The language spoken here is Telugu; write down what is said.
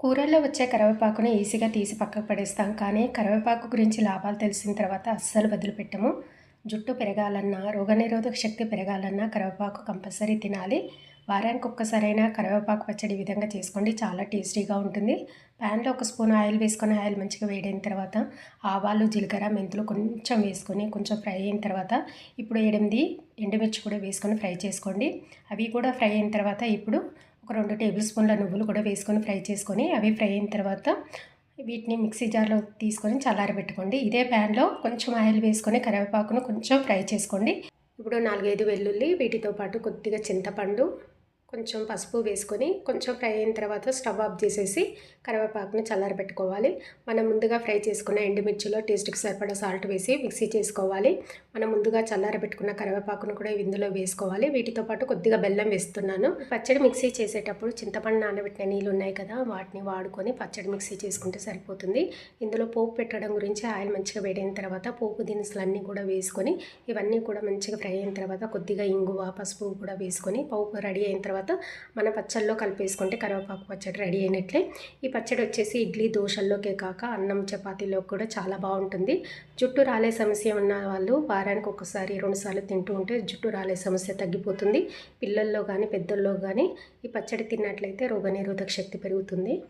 కూరల్లో వచ్చే కరివేపాకుని ఈజీగా తీసి పక్కకు పడేస్తాం. కానీ కరివేపాకు గురించి లాభాలు తెలిసిన తర్వాత అస్సలు వదిలిపెట్టము. జుట్టు పెరగాలన్నా రోగనిరోధక శక్తి పెరగాలన్నా కరివేపాకు కంపల్సరీ తినాలి. వారానికి ఒక్కసారైనా కరివేపాకు పచ్చడి విధంగా చేసుకోండి. చాలా టేస్టీగా ఉంటుంది. ప్యాన్లో ఒక స్పూన్ ఆయిల్ వేసుకొని ఆయిల్ మంచిగా వేడైన తర్వాత ఆవాలు జీలకర్ర మెంతులు కొంచెం వేసుకొని కొంచెం ఫ్రై అయిన తర్వాత ఇప్పుడు ఎనిమిది ఎండుమిర్చి కూడా వేసుకొని ఫ్రై చేసుకోండి. అవి కూడా ఫ్రై అయిన తర్వాత ఇప్పుడు ఒక రెండు టేబుల్ స్పూన్ల నువ్వులు కూడా వేసుకొని ఫ్రై చేసుకొని అవి ఫ్రై అయిన తర్వాత వీటిని మిక్సీ జార్లో తీసుకొని చల్లారబెట్టుకోండి. ఇదే ప్యాన్లో కొంచెం ఆయిల్ వేసుకొని కరివేపాకును కొంచెం ఫ్రై చేసుకోండి. ఇప్పుడు నాలుగైదు వెల్లుల్లి వీటితో పాటు కొద్దిగా చింతపండు కొంచెం పసుపు వేసుకొని కొంచెం ఫ్రై అయిన తర్వాత స్టవ్ ఆఫ్ చేసేసి కరివేపాకుని చల్లారబెట్టుకోవాలి. మనం ముందుగా ఫ్రై చేసుకున్న ఎండుమిర్చిలో టేస్ట్కి సరిపడా సాల్ట్ వేసి మిక్సీ చేసుకోవాలి. మనం ముందుగా చల్లారబెట్టుకున్న కరివేపాకును కూడా ఇందులో వేసుకోవాలి. వీటితో పాటు కొద్దిగా బెల్లం వేస్తున్నాను. పచ్చడి మిక్సీ చేసేటప్పుడు చింతపండు నానబెట్టిన నీళ్ళు ఉన్నాయి కదా వాటిని వాడుకొని పచ్చడి మిక్సీ చేసుకుంటే సరిపోతుంది. ఇందులో పోపు పెట్టడం గురించి ఆయిల్ మంచిగా వేడైన తర్వాత పోపు దినుసులన్నీ కూడా వేసుకొని ఇవన్నీ కూడా మంచిగా ఫ్రై అయిన తర్వాత కొద్దిగా ఇంగువ పసుపు కూడా వేసుకొని పోపు రెడీ అయిన తర్వాత తర్వాత మన పచ్చళ్ళలో కలిపేసుకుంటే కరివేపాకు పచ్చడి రెడీ అయినట్లే. ఈ పచ్చడి వచ్చేసి ఇడ్లీ దోశల్లోకే కాక అన్నం చపాతీలో కూడా చాలా బాగుంటుంది. జుట్టు రాలే సమస్య ఉన్న వాళ్ళు వారానికి ఒకసారి రెండుసార్లు తింటూ ఉంటే జుట్టు రాలే సమస్య తగ్గిపోతుంది. పిల్లల్లో కానీ పెద్దల్లో కానీ ఈ పచ్చడి తిన్నట్లయితే రోగనిరోధక శక్తి పెరుగుతుంది.